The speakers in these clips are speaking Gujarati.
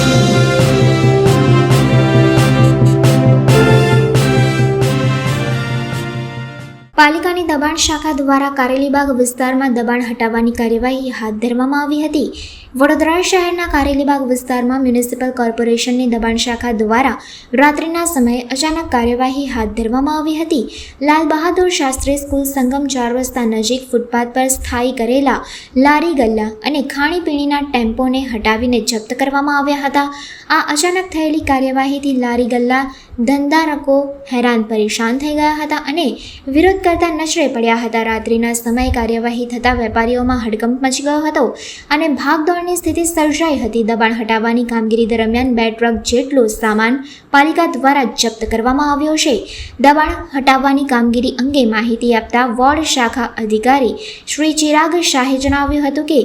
Thank you. પાલિકાની દબાણ શાખા દ્વારા કારેલીબાગ વિસ્તારમાં દબાણ હટાવવાની કાર્યવાહી હાથ ધરવામાં આવી હતી. વડોદરા શહેરના કારેલીબાગ વિસ્તારમાં મ્યુનિસિપલ કોર્પોરેશનની દબાણ શાખા દ્વારા રાત્રિના સમયે અચાનક કાર્યવાહી હાથ ધરવામાં આવી હતી. લાલ બહાદુર શાસ્ત્રી સ્કૂલ સંગમ ચાર રસ્તા નજીક ફૂટપાથ પર સ્થાયી કરેલા લારી ગલ્લા અને ખાણીપીણીના ટેમ્પોને હટાવીને જપ્ત કરવામાં આવ્યા હતા. આ અચાનક થયેલી કાર્યવાહીથી લારી ગલ્લા, ધંધારકો હેરાન પરેશાન થઈ ગયા હતા અને વિરોધ કરતા નશરે પડ્યા હતા. રાત્રિના સમયે કાર્યવાહી થતાં વેપારીઓમાં હડકંપ મચી ગયો હતો અને ભાગદોડની સ્થિતિ સર્જાઈ હતી. દબાણ હટાવવાની કામગીરી દરમિયાન બે ટ્રક જેટલો સામાન પાલિકા દ્વારા જપ્ત કરવામાં આવ્યો છે. દબાણ હટાવવાની કામગીરી અંગે માહિતી આપતા વોર્ડ શાખા અધિકારી શ્રી ચિરાગ શાહે જણાવ્યું હતું કે,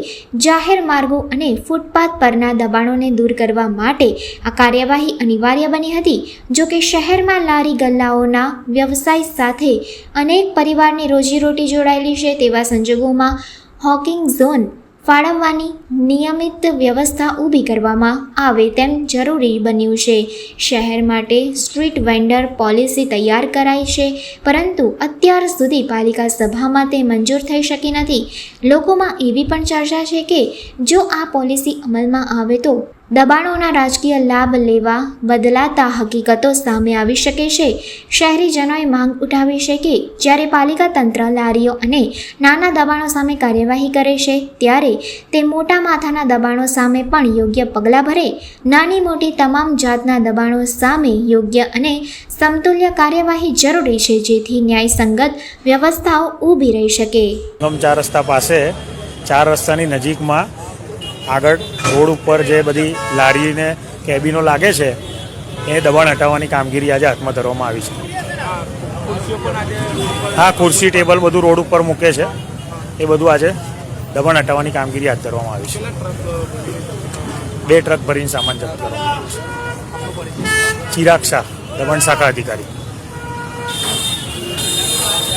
જાહેર માર્ગો અને ફૂટપાથ પરના દબાણોને દૂર કરવા માટે આ કાર્યવાહી અનિવાર્ય બની હતી. જો કે શહેરમાં લારી ગલ્લાઓના વ્યવસાય સાથે અનેક પરિવારની રોજીરોટી જોડાયેલી છે તેવા સંજોગોમાં હોકિંગ ઝોન ફાળવવાની નિયમિત વ્યવસ્થા ઊભી કરવામાં આવે તેમ જરૂરી બન્યું છે. શહેર માટે સ્ટ્રીટ વેન્ડર પોલિસી તૈયાર કરાઈ છે, પરંતુ અત્યાર સુધી પાલિકા સભામાં તે મંજૂર થઈ શકી નથી. લોકોમાં એવી પણ ચર્ચા છે કે જો આ પોલિસી અમલમાં આવે તો દબાણોના રાજકીય લાભ લેવા બદલાતા હકીકતો સામે આવી શકે છે. શહેરીજનોએ માંગ ઉઠાવી છે કે જ્યારે પાલિકા તંત્ર લારીઓ અને નાના દબાણો સામે કાર્યવાહી કરે છે, ત્યારે તે મોટા માથાના દબાણો સામે પણ યોગ્ય પગલાં ભરે. નાની મોટી તમામ જાતના દબાણો સામે યોગ્ય અને સમતુલ્ય કાર્યવાહી જરૂરી છે, જેથી ન્યાયસંગત વ્યવસ્થાઓ ઊભી રહી શકે. ચાર રસ્તા પાસે, ચાર રસ્તાની નજીકમાં આગળ રોડ ઉપર જે બધી લારીને કેબિનો લાગે છે, એ દબાણ હટાવવાની કામગીરી આજે હાથમાં ધરવામાં આવી છે. હા, ખુરશી, ટેબલ બધું રોડ ઉપર મૂકે છે. એ બધું આજે દબાણ હટાવવાની કામગીરી હાથ ધરવામાં આવી છે. બે ટ્રક ભરીને સામાન જપ્ત કરવામાં આવ્યો છે. ચિરાગ શાહ દબાણ શાખા અધિકારી.